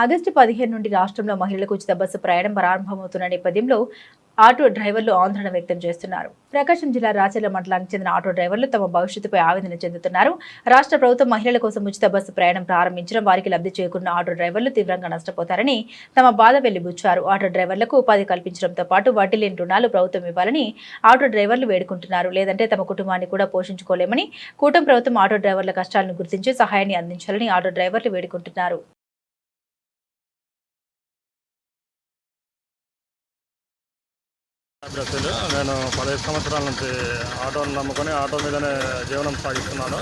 August పదిహేను నుండి రాష్ట్రంలో మహిళలకు ఉచిత బస్సు ప్రయాణం ప్రారంభమవుతున్న నేపథ్యంలో ఆటో డ్రైవర్లు ఆందోళన వ్యక్తం చేస్తున్నారు. ప్రకాశం జిల్లా రాచర్ల మండలానికి చెందిన ఆటో డ్రైవర్లు తమ భవిష్యత్తుపై ఆవేదన చెందుతున్నారు. రాష్ట్ర ప్రభుత్వం మహిళల కోసం ఉచిత బస్సు ప్రయాణం ప్రారంభించడం వారికి లబ్ధి చేకూరిన ఆటో డ్రైవర్లు తీవ్రంగా నష్టపోతారని తమ బాధ వెళ్ళిబుచ్చారు ఆటో డ్రైవర్లకు ఉపాధి కల్పించడంతో పాటు వడ్డీ లేని రుణాలు ప్రభుత్వం ఇవ్వాలని ఆటో డ్రైవర్లు వేడుకుంటున్నారు. లేదంటే తమ కుటుంబాన్ని కూడా పోషించుకోలేమని కూటమి ప్రభుత్వం ఆటో డ్రైవర్ల కష్టాలను గుర్తించి సహాయాన్ని అందించాలని ఆటో డ్రైవర్లు వేడుకుంటున్నారు. బ్రతులు నేను పదహైదు సంవత్సరాల నుంచి ఆటోను నమ్ముకొని ఆటో మీదనే జీవనం సాగిస్తున్నాను.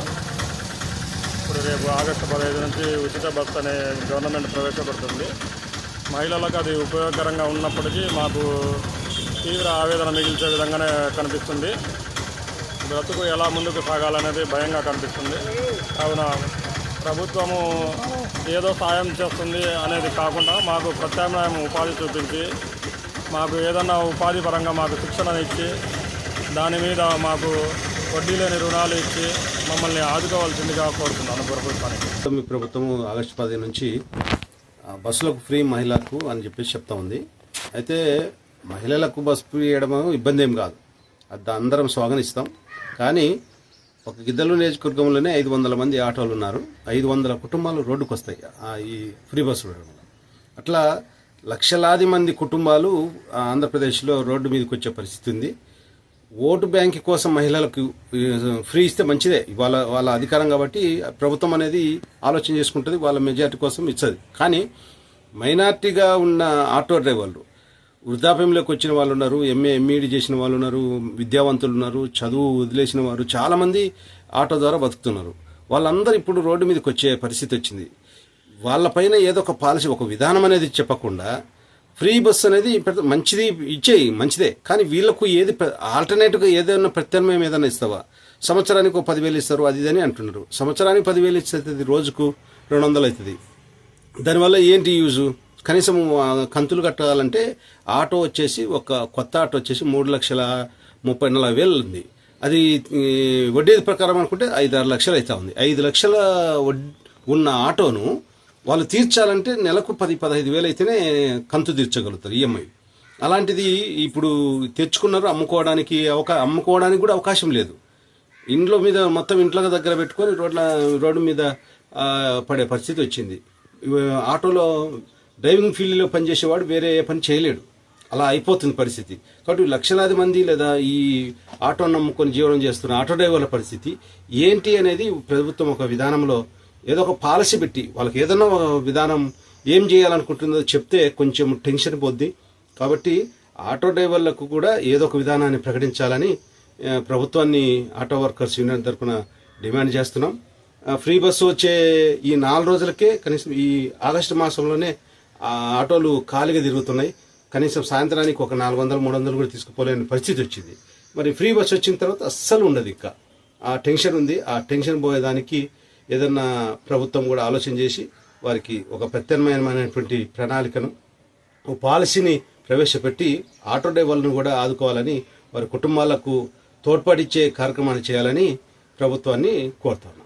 ఇప్పుడు రేపు ఆగస్టు పదహైదు నుంచి ఉచిత బస్ అనే గవర్నమెంట్ ప్రవేశపెడుతుంది. మహిళలకు అది ఉపయోగకరంగా ఉన్నప్పటికీ మాకు తీవ్ర ఆవేదన మిగిల్చే విధంగానే కనిపిస్తుంది. బ్రతుకు ఎలా ముందుకు సాగాలనేది భయంగా కనిపిస్తుంది. కావున ప్రభుత్వము ఏదో సాయం చేస్తుంది అనేది కాకుండా మాకు ప్రత్యామ్నాయం ఉపాధి చూపించి మాకు ఏదన్నా ఉపాధి పరంగా మాకు శిక్షణ ఇచ్చి దాని మీద మాకు వడ్డీ లేని రుణాలు ఇచ్చి మమ్మల్ని ఆదుకోవాల్సిందిగా కోరుతున్నాను ప్రభుత్వానికి ప్రభుత్వం ఆగస్టు పది నుంచి బస్సులకు ఫ్రీ మహిళలకు అని చెప్పేసి చెప్తా ఉంది. అయితే మహిళలకు బస్సు ఫ్రీ ఇవ్వడం ఇబ్బంది ఏం కాదు. అది అందరం స్వాగతిస్తాం. కానీ ఒక గిద్దలు నియోజకవర్గంలోనే ఐదు వందల మంది ఆటోలు ఉన్నారు. ఐదు వందల కుటుంబాలు రోడ్డుకు వస్తాయి ఈ ఫ్రీ బస్సు అట్లా లక్షలాది మంది కుటుంబాలు ఆంధ్రప్రదేశ్లో రోడ్డు మీదకి వచ్చే పరిస్థితి ఉంది. ఓటు బ్యాంక్ కోసం మహిళలకు ఫ్రీ ఇస్తే మంచిదే. వాళ్ళ వాళ్ళ అధికారం కాబట్టి ప్రభుత్వం అనేది ఆలోచన చేసుకుంటుంది వాళ్ళ మెజారిటీ కోసం ఇచ్చదు కానీ మైనార్టీగా ఉన్న ఆటో డ్రైవర్లు వృద్ధాప్యంలోకి వచ్చిన వాళ్ళు ఉన్నారు ఎంఏ ఎంఈడి చేసిన వాళ్ళు ఉన్నారు విద్యావంతులు ఉన్నారు చదువు వదిలేసిన వారు చాలామంది ఆటో ద్వారా బతుకుతున్నారు. వాళ్ళందరూ ఇప్పుడు రోడ్డు మీదకి వచ్చే పరిస్థితి వచ్చింది. వాళ్ళపైన ఏదో ఒక పాలసీ ఒక విధానం అనేది చెప్పకుండా ఫ్రీ బస్ అనేది పెద్ద మంచిది ఇచ్చేయి మంచిదే. కానీ వీళ్ళకు ఏది ఆల్టర్నేటివ్గా ఏదైనా ప్రత్యామ్నాయం ఏదైనా ఇస్తావా? సంవత్సరానికి ఒక పదివేలు ఇస్తారు అది ఇది అని అంటున్నారు. సంవత్సరానికి పదివేలు ఇస్తుంది రోజుకు రెండు వందలు అవుతుంది దానివల్ల ఏంటి యూజు? కనీసం కంతులు కట్టాలంటే ఆటో వచ్చేసి ఒక కొత్త ఆటో వచ్చేసి మూడు లక్షల ముప్పై నలభై వేలు ఉంది. అది వడ్డీ ప్రకారం అనుకుంటే ఐదు ఆరు లక్షలు అవుతా ఉంది. ఐదు లక్షల వడ్ ఉన్న ఆటోను వాళ్ళు తీర్చాలంటే నెలకు పది పదహైదు వేలు అయితేనే కంతు తీర్చగలుగుతారు ఈఎంఐ అలాంటిది ఇప్పుడు తెచ్చుకున్నారు అమ్ముకోవడానికి అవకా అమ్ముకోవడానికి కూడా అవకాశం లేదు. ఇంట్లో మీద మొత్తం ఇంట్లో దగ్గర పెట్టుకొని రోడ్ల రోడ్డు మీద పడే పరిస్థితి వచ్చింది. ఆటోలో డ్రైవింగ్ ఫీల్డ్లో పనిచేసేవాడు వేరే ఏ పని చేయలేడు. అలా అయిపోతుంది పరిస్థితి. కాబట్టి లక్షలాది మంది లేదా ఈ ఆటో నమ్ముకొని జీవనం చేస్తున్న ఆటో డ్రైవర్ల పరిస్థితి ఏంటి అనేది ప్రభుత్వం ఒక విధానంలో ఏదో ఒక పాలసీ పెట్టి వాళ్ళకి ఏదైనా ఒక విధానం ఏం చేయాలనుకుంటుందో చెప్తే కొంచెం టెన్షన్ పోద్ది. కాబట్టి ఆటో డ్రైవర్లకు కూడా ఏదో ఒక విధానాన్ని ప్రకటించాలని ప్రభుత్వాన్ని ఆటో వర్కర్స్ యూనియన్ తరఫున డిమాండ్ చేస్తున్నాం. ఆ, ఫ్రీ బస్సు వచ్చే ఈ నాలుగు రోజులకే కనీసం ఈ ఆగస్టు మాసంలోనే ఆ ఆటోలు ఖాళీగా తిరుగుతున్నాయి. కనీసం సాయంత్రానికి ఒక నాలుగు వందలు మూడు వందలు కూడా తీసుకుపోలేని పరిస్థితి వచ్చింది. మరి ఫ్రీ బస్సు వచ్చిన తర్వాత అస్సలు ఉండదు ఇంకా. ఆ టెన్షన్ ఉంది. ఆ టెన్షన్ పోయేదానికి ఏదన్నా ప్రభుత్వం కూడా ఆలోచన చేసి వారికి ఒక ప్రత్యామ్నాయమైనటువంటి ప్రణాళికను ఓ పాలసీని ప్రవేశపెట్టి ఆటో డ్రైవర్లను కూడా ఆదుకోవాలని వారి కుటుంబాలకు తోడ్పడిచ్చే కార్యక్రమాన్ని చేయాలని ప్రభుత్వాన్ని కోరుతున్నాను